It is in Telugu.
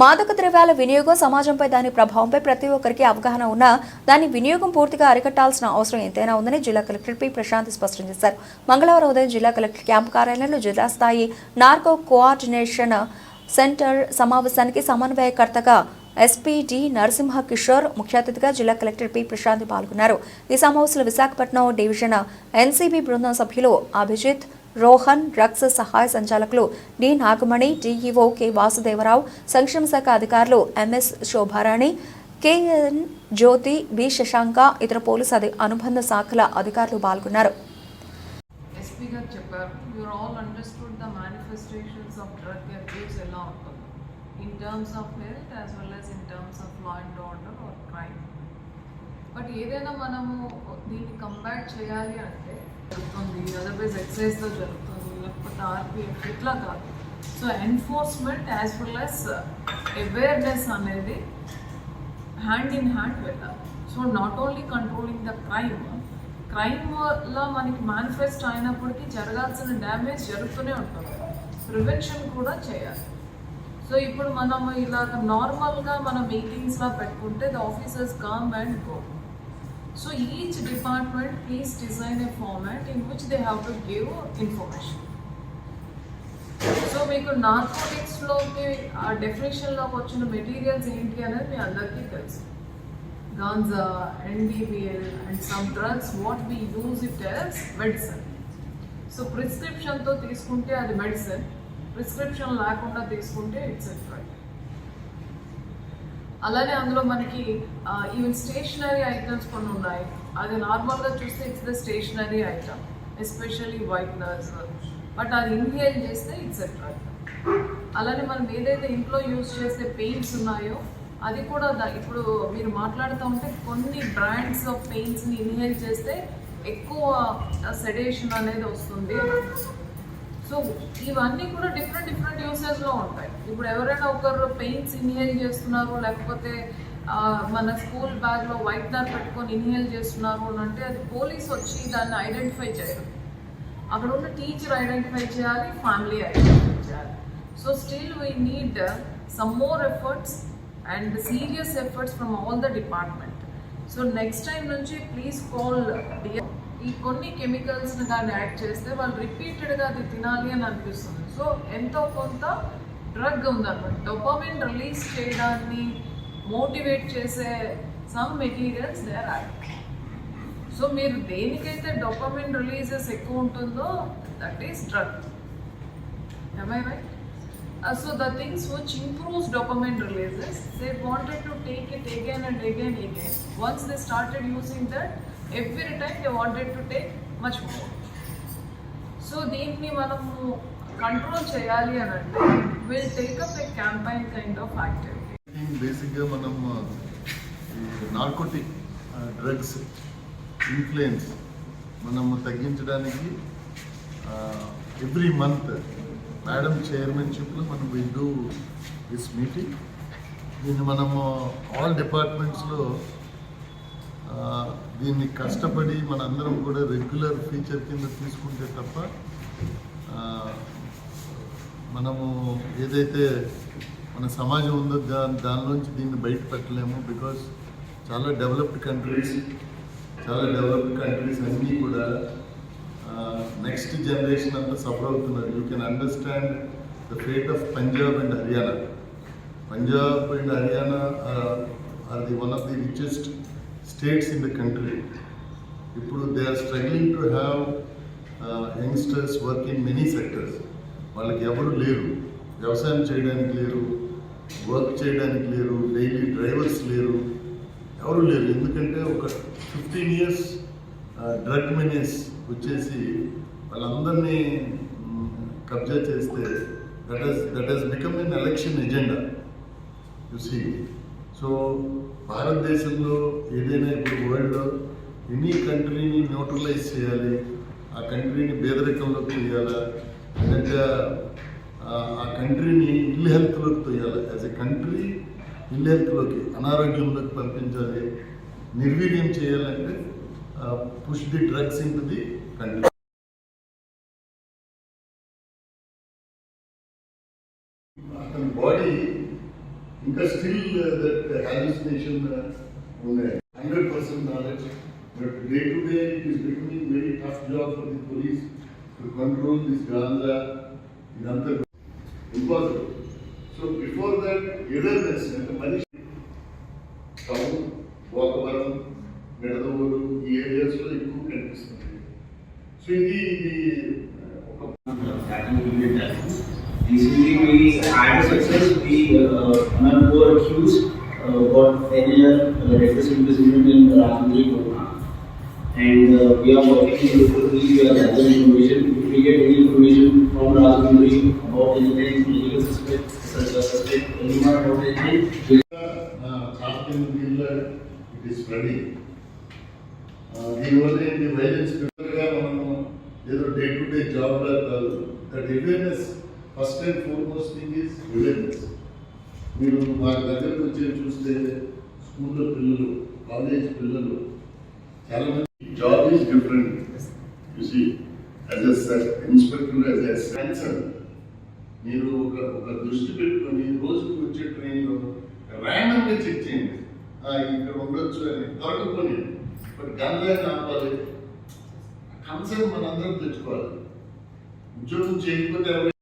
మాదక ద్రవ్యాల వినియోగం సమాజంపై దాని ప్రభావంపై ప్రతి ఒక్కరికి అవగాహన ఉన్నా దాని వినియోగం పూర్తిగా అరికట్టాల్సిన అవసరం ఎంతైనా ఉందని జిల్లా కలెక్టర్ పి ప్రశాంత్ స్పష్టం చేశారు. మంగళవారం ఉదయం జిల్లా కలెక్టర్ క్యాంపు కార్యాలయంలో జిల్లా స్థాయి నార్కో కోఆర్డినేషన్ సెంటర్ సమావేశానికి సమన్వయకర్తగా ఎస్పీడి నరసింహ కిషోర్ ముఖ్య అతిథిగా జిల్లా కలెక్టర్ పి ప్రశాంత్ పాల్గొన్నారు. ఈ సమావేశంలో విశాఖపట్నం డివిజన్ ఎన్సీబీ బృందం సభ్యులు అభిజిత్ రోహన్ డ్రగ్స్ సహాయ సంచాలకులు D. Nagamani DEO K. Vasudevarao సంక్షేమ శాఖ అధికారులు MS Shobharani KN Jyothi B. Shashanka ఇతర పోలీసు అధి అనుబంధ శాఖల అధికారులు పాల్గొన్నారు. ఎస్పీ గారు చెప్పారు you're all understood the manifestations of drug abuse ఎలా ఉంటుంది. In terms of health as well as in terms of law and order or crime but ఏదైనా మనము దీన్ని కంబ్యాట్ చేయాలి అంటే జరుగుతుంది. అదర్వైజ్ ఎక్సైజ్తో జరుగుతుంది. లేకపోతే ఆర్పిఎఫ్ ఇట్లా కాదు. So enforcement as well as awareness అనేది హ్యాండ్ ఇన్ హ్యాండ్ వెళ్ళాలి so not only controlling the crime crime వల్ల మనకి మేనిఫెస్ట్ అయినప్పటికీ జరగాల్సిన డ్యామేజ్ జరుగుతూనే ఉంటుంది. ప్రివెన్షన్ కూడా చేయాలి. సో ఇప్పుడు మనం ఇలాగ నార్మల్గా మనం మీటింగ్స్లా పెట్టుకుంటే the officers come and go So each department please design a format in which they have to give information. So మీకు నార్కోటిక్స్లోకి ఆ డెఫినేషన్లోకి వచ్చిన మెటీరియల్స్ ఏంటి అనేది మీ అందరికీ తెలుసు. Ganja NDBL and some drugs what we use it as medicine so ప్రిస్క్రిప్షన్తో తీసుకుంటే అది మెడిసిన్ ప్రిస్క్రిప్షన్ లేకుండా తీసుకుంటే ఇట్స్ ఎ డ్రగ్ అలానే అందులో మనకి ఈవెన్ స్టేషనరీ ఐటమ్స్ కొన్ని ఉన్నాయి. అది నార్మల్గా చూస్తే it's the stationery item especially whiteners but అది ఇన్హేల్ చేస్తే ఇట్స్ డ్రగ్ అలానే మనం ఏదైతే ఇంట్లో యూజ్ చేసే పెయింట్స్ ఉన్నాయో అది కూడా ఇప్పుడు మీరు మాట్లాడుతూ ఉంటే కొన్ని బ్రాండ్స్ ఆఫ్ పెయింట్స్ని ఇన్హేల్ చేస్తే ఎక్కువ సెడేషన్ అనేది వస్తుంది. సో ఇవన్నీ కూడా డిఫరెంట్ డిఫరెంట్ యూసేజ్లో ఉంటాయి. ఇప్పుడు ఎవరైనా ఒకరు పెయిన్స్ ఇన్హేల్ చేస్తున్నారు లేకపోతే మన స్కూల్ బ్యాగ్లో వైట్నర్ పెట్టుకొని ఇన్హేల్ చేస్తున్నారు అని అంటే అది పోలీస్ వచ్చి దాన్ని ఐడెంటిఫై చేయరు అక్కడ ఉన్న టీచర్ ఐడెంటిఫై చేయాలి ఫ్యామిలీ ఐడెంటిఫై చేయాలి. So still we need some more efforts and serious efforts from all the department so next time నుంచి ప్లీజ్ కాల్ ఈ కొన్ని కెమికల్స్ని కానీ యాడ్ చేస్తే వాళ్ళు రిపీటెడ్గా అది తినాలి అని అనిపిస్తుంది. సో ఎంతో కొంత డ్రగ్ ఉందన్నమాట. డొపామిన్ రిలీజ్ చేయడాన్ని మోటివేట్ చేసే some materials they are so మీరు దేనికైతే డొపమిన్ రిలీజెస్ ఎక్కువ ఉంటుందో that is drug. I right so the things which improves dopamine releases they wanted to take it again and again again once they started using that every time they wanted to take much more so దీన్ని మనము కంట్రోల్ చేయాలి అని అంటే will take up a campaign kind of activity బేసిక్గా మనం నార్కోటిక్ డ్రగ్స్ ఇన్ఫ్లుయెన్స్ మనం తగ్గించడానికి ఎవ్రీ మంత్ మేడం చైర్మన్షిప్లో మనం విల్ డూ దిస్ మీటింగ్ దీన్ని మనము ఆల్ డిపార్ట్మెంట్స్లో దీన్ని కష్టపడి మనందరం కూడా రెగ్యులర్ ఫీచర్ కింద తీసుకుంటే తప్ప మనము ఏదైతే మన సమాజం ఉందో దా దానిలోంచి దీన్ని బయట పెట్టలేము బికాస్ చాలా డెవలప్డ్ కంట్రీస్ చాలా డెవలప్డ్ కంట్రీస్ అన్నీ కూడా నెక్స్ట్ జనరేషన్ అంతా సఫర్ అవుతున్నారు. You can understand the fate of Punjab and Haryana Punjab and Haryana are the one of the richest states in the country ఇప్పుడు they are struggling to have youngsters work in many sectors వాళ్ళకి ఎవరు లేరు. వ్యవసాయం చేయడానికి లేరు. వర్క్ చేయడానికి లేరు. డైలీ డ్రైవర్స్ లేరు. ఎవరు లేరు. ఎందుకంటే ఒక ఫిఫ్టీన్ ఇయర్స్ డ్రగ్ మెనేస్ వచ్చేసి వాళ్ళందరినీ కబ్జా చేస్తే that has that has become an election agenda you see so భారతదేశంలో ఏదైనా ఇప్పుడు వరల్డ్ ఎనీ కంట్రీని న్యూట్రలైజ్ చేయాలి ఆ కంట్రీని పేదరికంలోకి తీయాలా లేదంటే ఆ- కంట్రీని ఇల్ హెల్త్లోకి తొయ్యాలి యాజ్ ఎ కంట్రీ ఇల్ హెల్త్లోకి అనారోగ్యంలోకి పంపించాలి నిర్వీర్యం చేయాలంటే push the drugs in the country అతని బాడీ ఇంకా స్టిల్ దట్ హాలిసినేషన్ ఉన్నాయి. Hundred percent knowledge but day to day it is becoming very tough job for the police to control this ganja ఇదంతా impossible so before that awareness అంటే మనిషి టౌన్ భోగవరం నిడదవోలు ఈ ఏరియాస్లో ఎక్కువ కనిపిస్తుంది సో ఇది ఇది ఒక Recently, we had a success. We, uh, among four accused, uh, got 10 year uh, reckless imprisonment in Rajendra Gurma. And uh, we are working with the police, we are gathering information. If we get any information from Rajendra about anything, illegal suspect, such as suspect, anyone about anything, we charging bill it is ready దీనివల్ల ఏంటి వైలెన్స్ గా మనము ఏదో డే టు డే జాబ్ లా కాదు that awareness first and foremost thing is awareness మీరు మా దగ్గరకు వచ్చి చూస్తే స్కూల్లో పిల్లలు కాలేజ్ పిల్లలు చాలా మంది job is different you see as a inspector as a censor మీరు ఒక ఒక దృష్టి పెట్టుకొని రోజుకి వచ్చే ట్రైన్లో ర్యాండమ్గా చెక్ చేయండి ఇక్కడ ఉండొచ్చు అని దొరకకొని బట్ గంజాయిని ఆపాలి కన్సర్న్ మనందరం తెచ్చుకోవాలి. ఉద్యోగం చేయకపోతే